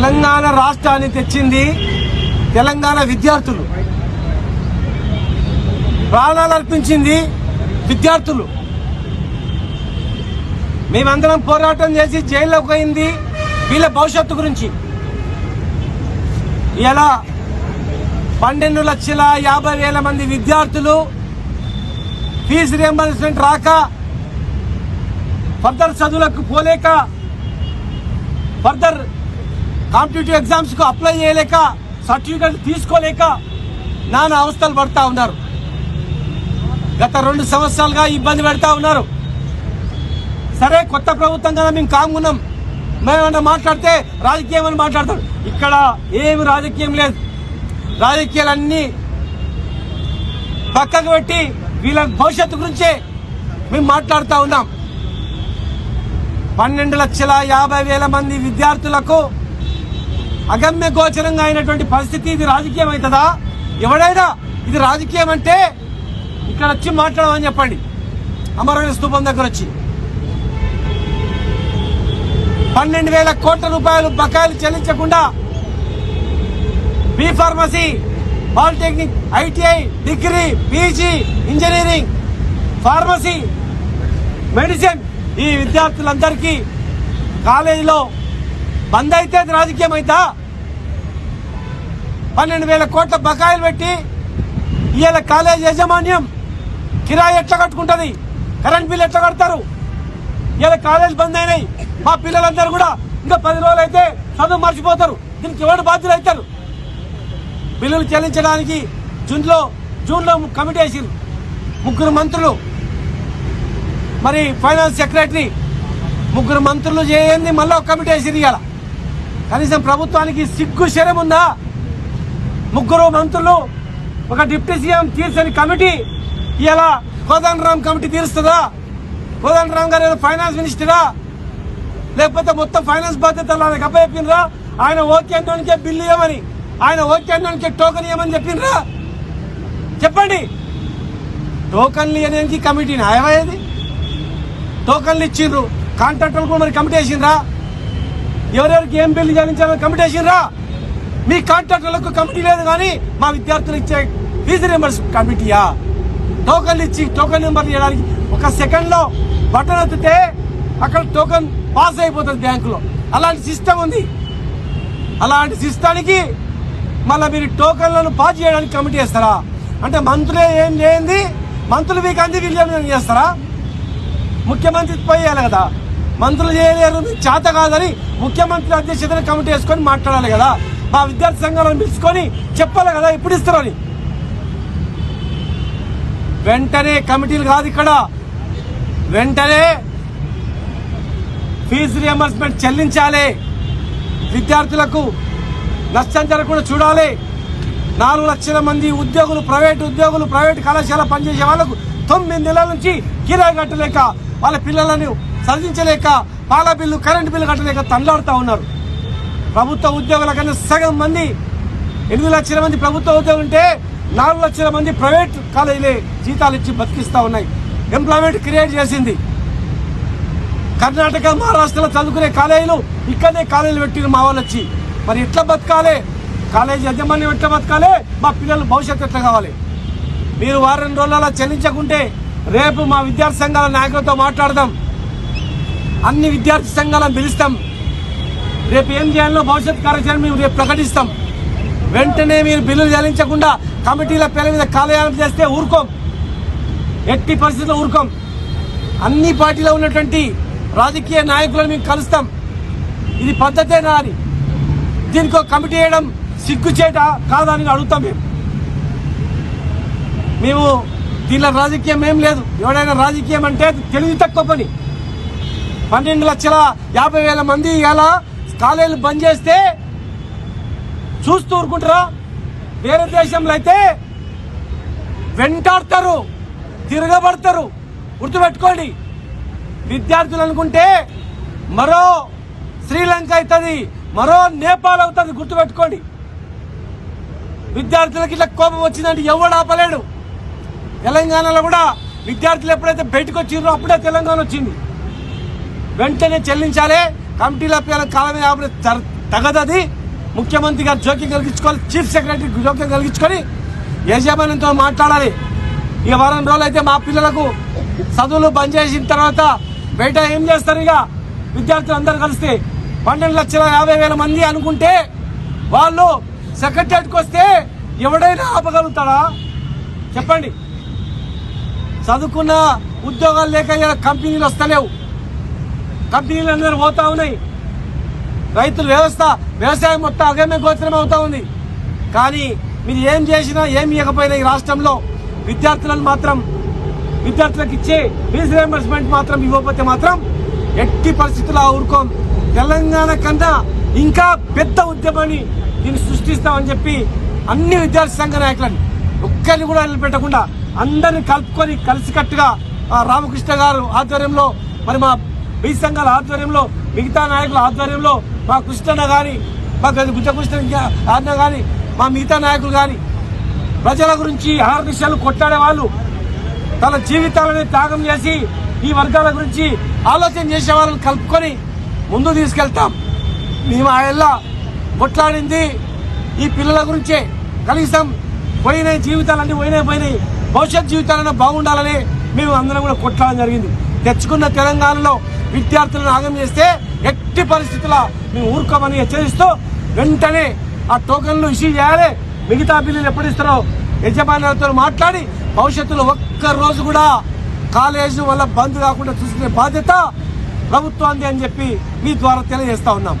తెలంగాణ రాష్ట్రాన్ని తెచ్చింది తెలంగాణ విద్యార్థులు. ప్రాణాలు అర్పించింది విద్యార్థులు. మేమందరం పోరాటం చేసి జైల్లోకి పోయింది వీళ్ళ భవిష్యత్తు గురించి. ఇలా పన్నెండు లక్షల యాభై వేల మంది విద్యార్థులు ఫీజు రియంబర్స్మెంట్ రాక ఫర్దర్ చదువులకు పోలేక ఫర్దర్ కాంపిటేటివ్ ఎగ్జామ్స్కు అప్లై చేయలేక సర్టిఫికెట్ తీసుకోలేక నానా అవస్థలు పడతా ఉన్నారు. గత రెండు సంవత్సరాలుగా ఇబ్బంది పెడతా ఉన్నారు. సరే కొత్త ప్రభుత్వం కదా మేము కాంగున్నాం మేమన్నా మాట్లాడితే రాజకీయం అని మాట్లాడతాడు ఇక్కడ ఏమి రాజకీయం లేదు. రాజకీయాలన్నీ పక్కకు పెట్టి వీళ్ళ భవిష్యత్తు గురించే మేము మాట్లాడుతూ ఉన్నాం. పన్నెండు లక్షల యాభై వేల మంది విద్యార్థులకు అగమ్య గోచరంగా అయినటువంటి పరిస్థితి ఇది రాజకీయం అవుతుందా? ఎవడైనా ఇది రాజకీయం అంటే ఇక్కడ వచ్చి మాట్లాడమని చెప్పండి. అమరవీర స్థూపం దగ్గర వచ్చి. పన్నెండు వేల కోట్ల రూపాయలు బకాయిలు చెల్లించకుండా B pharmacy polytechnic ITI degree PG engineering pharmacy medicine ఈ విద్యార్థులందరికీ కాలేజీలో బంద్ అయితే అది రాజకీయం అవుతా? పన్నెండు వేల కోట్ల బకాయిలు పెట్టి ఇవాళ కాలేజ్ యాజమాన్యం కిరాయి ఎట్లా కట్టుకుంటుంది? కరెంట్ బిల్ ఎట్లా కడతారు? ఇవాళ కాలేజ్ బంద్ అయినాయి. మా పిల్లలందరూ కూడా ఇంకా పది రోజులు అయితే చదువు మర్చిపోతారు. దీనికి ఎవరు బాధ్యులు అవుతారు బిల్లులు చెల్లించడానికి జూన్లో జూన్లో కమిటీ వేసింది. ముగ్గురు మంత్రులు. మరి ఫైనాన్స్ సెక్రటరీ ముగ్గురు మంత్రులు చేయండి మళ్ళీ ఒక కమిటీ వేసింది ఇవాళ కనీసం ప్రభుత్వానికి సిగ్గు శరం ఉందా? ముగ్గురు మంత్రులు ఒక డిప్యూటీ సీఎం తీర్చని కమిటీ ఇలా కోదండరామ్ కమిటీ తీరుస్తుందా? కోదండరామ్ గారు ఏదో ఫైనాన్స్ మినిస్టరా? లేకపోతే మొత్తం ఫైనాన్స్ బాధ్యతలు ఆయనకు అప్పచెప్పినరా? ఆయన ఓకే అన్నోనికే బిల్లు ఇవ్వమని ఆయన ఓకే అన్నోనికే టోకెన్ ఇవ్వమని చెప్పినరా? చెప్పండి. టోకన్లు ఇవ్వడానికి కమిటీ న్యాయమయ్యేది టోకన్లు ఇచ్చిండ్రు కాంట్రాక్టర్లు కూడా మరి కమిటీ వేసిండ్రా? ఎవరెవరికి ఏం బిల్లు చెల్లించాలని కమిటీ వేసిండ్రా? మీ కాంట్రాక్టర్లకు కమిటీ లేదు కానీ మా విద్యార్థులు ఇచ్చే ఫీజు రింబర్స్ కమిటీయా? టోకన్లు ఇచ్చి టోకన్ నెంబర్ ఇవ్వడానికి ఒక సెకండ్లో బటన్ ఎత్తితే అక్కడ టోకన్ పాస్ అయిపోతుంది బ్యాంకులో. అలాంటి సిస్టమ్ ఉంది. అలాంటి సిస్టానికి మళ్ళీ మీరు టోకన్లను పాస్ చేయడానికి కమిటీ చేస్తారా అంటే మంత్రులే ఏం చేయండి మంత్రులు మీకు అంది వీళ్ళు చేస్తారా? ముఖ్యమంత్రి పోయాలి కదా. మంత్రులు చేయలేరు చాత చేత కాదని ముఖ్యమంత్రి అధ్యక్షతన కమిటీ వేసుకొని మాట్లాడాలి కదా. ఆ విద్యార్థి సంఘాలను పిలుచుకొని చెప్పాలి కదా ఎప్పుడు ఇస్తారని. వెంటనే కమిటీలు కాదు ఇక్కడ. వెంటనే ఫీజు రియంబర్స్మెంట్ చెల్లించాలి. విద్యార్థులకు నష్టం జరగకుండా చూడాలి. నాలుగు లక్షల మంది ఉద్యోగులు ప్రైవేట్ ఉద్యోగులు ప్రైవేట్ కళాశాల పనిచేసే వాళ్ళకు తొమ్మిది నెలల నుంచి కిరాయి కట్టలేక వాళ్ళ పిల్లలను చదివించలేక పాల బిల్లు కరెంటు బిల్లు కట్టలేక తండ్లాడుతూ ఉన్నారు. ప్రభుత్వ ఉద్యోగుల కన్నా సగం మంది ఎనిమిది లక్షల మంది ప్రభుత్వ ఉద్యోగులు ఉంటే నాలుగు లక్షల మంది ప్రైవేట్ కాలేజీలే జీతాలు ఇచ్చి బతికిస్తూ ఉన్నాయి. ఎంప్లాయ్మెంట్ క్రియేట్ చేసింది. కర్ణాటక మహారాష్ట్రలో చదువుకునే కాలేజీలు ఇక్కడనే కాలేజీలు పెట్టిన మా వాళ్ళు వచ్చి. మరి ఎట్లా బతకాలి? కాలేజీ యజమాన్యం ఎట్లా బతకాలి? మా పిల్లలు భవిష్యత్తు ఎట్లా కావాలి? మీరు వారం రోజుల చెల్లించకుంటే రేపు మా విద్యార్థి సంఘాల నాయకులతో మాట్లాడదాం. అన్ని విద్యార్థి సంఘాలను పిలుస్తాం. రేపు ఏం చేయాలో భవిష్యత్ కార్యాచరణ మేము రేపు ప్రకటిస్తాం. వెంటనే మీరు బిల్లులు చెల్లించకుండా కమిటీల పేరు మీద కాలయానం చేస్తే ఊరుకోం. ఎట్టి పరిస్థితుల్లో ఊరుకోం. అన్ని పార్టీలో ఉన్నటువంటి రాజకీయ నాయకులను మేము కలుస్తాం. ఇది పద్ధతే అని దీనికి ఒక కమిటీ వేయడం సిగ్గుచేట కాదని అడుగుతాం మేము. మేము దీనిలో రాజకీయం ఏం లేదు. ఎవడైనా రాజకీయం అంటే తెలివి తక్కువ పని. పన్నెండు లక్షల యాభై వేల మంది ఇలా కాలేజీలు బంద్ చేస్తే చూస్తూ ఊరుకుంటారా? వేరే దేశంలో అయితే వెంటాడతారు తిరగబడతారు. గుర్తుపెట్టుకోండి. విద్యార్థులు అనుకుంటే మరో శ్రీలంక అవుతుంది మరో నేపాల్ అవుతుంది గుర్తుపెట్టుకోండి. విద్యార్థులకి ఇట్లా కోపం వచ్చిందంటే ఎవడు ఆపలేడు. తెలంగాణలో కూడా విద్యార్థులు ఎప్పుడైతే బయటకు వచ్చిండ్రో అప్పుడే తెలంగాణ వచ్చింది. వెంటనే చెల్లించాలి. కమిటీల పేరు కాలం తగదది. ముఖ్యమంత్రి గారు జోక్యం కలిగించుకోవాలి చీఫ్ సెక్రటరీ జోక్యం కలిగించుకొని యజమానితో మాట్లాడాలి. ఇక వారం రోజులు అయితే మా పిల్లలకు చదువులు బంద్ చేసిన తర్వాత బయట ఏం చేస్తారు ఇక? విద్యార్థులు అందరూ కలిస్తే పన్నెండు లక్షల యాభై వేల మంది అనుకుంటే వాళ్ళు సెక్రటరియట్కి వస్తే ఎవడైనా ఆపగలుగుతాడా? చెప్పండి. చదువుకున్న ఉద్యోగాలు లేక కంపెనీలు వస్తలేవు. కంపెనీలు అందరూ పోతా ఉన్నాయి. రైతుల వ్యవస్థ వ్యవసాయం మొత్తం అగమ్య గోచరం అవుతా ఉంది. కానీ మీరు ఏం చేసినా ఏం ఇవ్వకపోయినా ఈ రాష్ట్రంలో విద్యార్థులను మాత్రం విద్యార్థులకు ఇచ్చే ఫీజు రియంబర్స్మెంట్ మాత్రం ఇవ్వకపోతే మాత్రం ఎట్టి పరిస్థితుల్లో ఊరుకోం. తెలంగాణ కన్నా ఇంకా పెద్ద ఉద్యమాన్ని దీన్ని సృష్టిస్తామని చెప్పి అన్ని విద్యార్థి సంఘ నాయకులని ఒక్కరిని కూడా వదిలిపెట్టకుండా అందరిని కలుపుకొని కలిసికట్టుగా ఆ రామకృష్ణ గారు ఆధ్వర్యంలో మరి మా బీ సంఘాల ఆధ్వర్యంలో మిగతా నాయకుల ఆధ్వర్యంలో మా కృష్ణన్న కానీ మా గుజకృష్ణ అన్న కానీ మా మిగతా నాయకులు కానీ ప్రజల గురించి ఆహార విషయాలు కొట్లాడే వాళ్ళు తన జీవితాలని త్యాగం చేసి ఈ వర్గాల గురించి ఆలోచన చేసే వాళ్ళని కలుపుకొని ముందు తీసుకెళ్తాం. మేము ఆయన కొట్లాడింది ఈ పిల్లల గురించే. కనీసం పోయిన జీవితాలన్నీ పోయినాయి పోయినాయి భవిష్యత్ జీవితాలన్నా బాగుండాలని మేము అందరం కూడా కొట్లాడడం జరిగింది. తెచ్చుకున్న తెలంగాణలో విద్యార్థులను ఆగం చేస్తే ఎట్టి పరిస్థితుల్లో మేము ఊరుకోమని హెచ్చరిస్తూ వెంటనే ఆ టోకన్లు ఇష్యూ చేయాలి. మిగతా బిల్లులు ఎప్పుడు ఇస్తారో యజమానులతో మాట్లాడి భవిష్యత్తులో ఒక్క రోజు కూడా కాలేజీ వల్ల బంద్ కాకుండా చూసుకునే బాధ్యత ప్రభుత్వాన్ని అని చెప్పి మీ ద్వారా తెలియజేస్తా ఉన్నాం.